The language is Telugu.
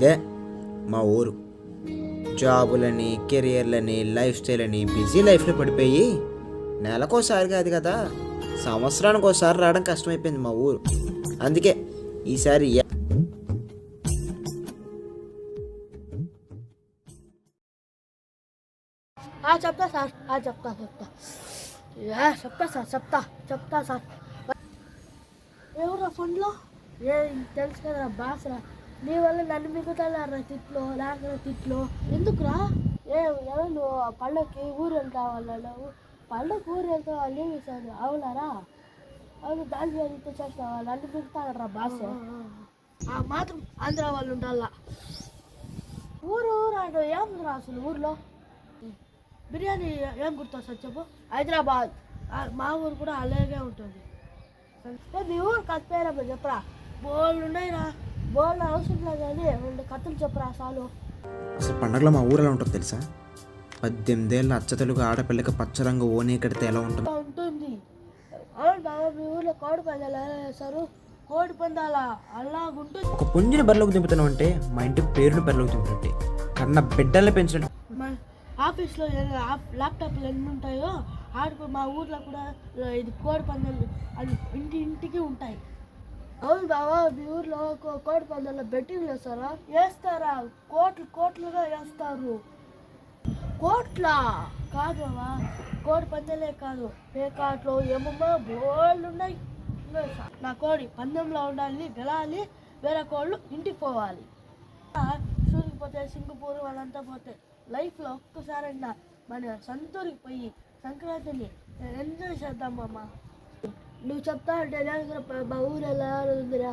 ఇదే మా ఊరు. జాబులని కెరియర్లని లైఫ్ స్టైల్ అని బిజీ లైఫ్లో పడిపోయి నెలకోసారి కాదు కదా సంవత్సరానికి ఒకసారి రావడం కష్టమైపోయింది మా ఊరు. అందుకే ఈసారి ఆ, చెప్తా సార్. ఆ, చెప్తా చెప్తా. చెప్తా సార్ చెప్తా చెప్తా సార్. ఎవరు ఫోన్లో? ఏ తెలుసు కదా బాసరా నీ వల్ల నన్ను మిగుతారా తిట్లో లేకపోతే తిట్లో. ఎందుకురా? ఏ ఎవరు నువ్వు? పళ్ళకి ఊరు వెళ్తా వాళ్ళు పళ్ళకి ఊరు వెళ్తా లీవ్ ఇస్తాను అవునారా? అవును దాని ఇంత చేస్తావా నన్ను మిగుతాడరా బాస ఆ మాత్రం ఆంధ్ర వాళ్ళు ఉండాలా? ఊరు ఊరు ఏముందిరా అసలు ఊర్లో? బిర్యానీ ఏం గుర్తొస్తుంది చెప్పు? హైదరాబాద్. మా ఊరు కూడా అలాగే ఉంటుంది. మీ ఊరు కథ పేరమ్మా చెప్పరా. బోల్డ్ ఉన్నాయిరా బోల్డ్ అవసరం లేదు కానీ రెండు కథలు చెప్పరా చాలు? అసలు పండగలో మా ఊరు ఎలా ఉంటుంది తెలుసా? పద్దెనిమిదేళ్ళ అచ్చ తెలుగు ఆడపిల్లకి పచ్చరంగు ఓనీ కడితే ఎలా ఉంటుంది? ఉంటుంది. అవును బాబా మీ ఊర్లో కోడి పందాలు వేస్తారు కోడి పందాలా? అలాగుంటుంది ఒక పుంజిని బరిలోకి దింపుతున్నాం అంటే మా ఇంటి పేరుని బరిలోకి దింపినట్టే కన్న బిడ్డల్ని పెంచినట్టు మా ఆఫీస్లో ల్యాప్టాప్లు ఎన్ని ఉంటాయో ఆడుకో మా ఊర్లో కూడా ఇది కోడి పందాలు అది అవును బావా మీ ఊర్లో కో- కోడి పందాల్లో బెట్టింగ్ వేస్తారా? వేస్తారా? కోట్లు కోట్లుగా వేస్తారు. కోట్ల? కాదు బావా కోడి పందాలే కాదు. పేకాట్లు ఏమమ్మా బోళ్ళు ఉన్నాయి. నా కోడి పందెంలో ఉండాలి గెలాలి వేరే కోళ్ళు ఇంటికి పోవాలి. షూకి పోతే సింగపూర్ వాళ్ళంతా పోతే లైఫ్లో ఒక్కసారైనా మన సొంతూరికి పోయి సంక్రాంతిని ఎంజాయ్ చేద్దాం అమ్మ నువ్వు చెప్తా అంటే నేను మా ఊరు ఎలా ఉందిరా?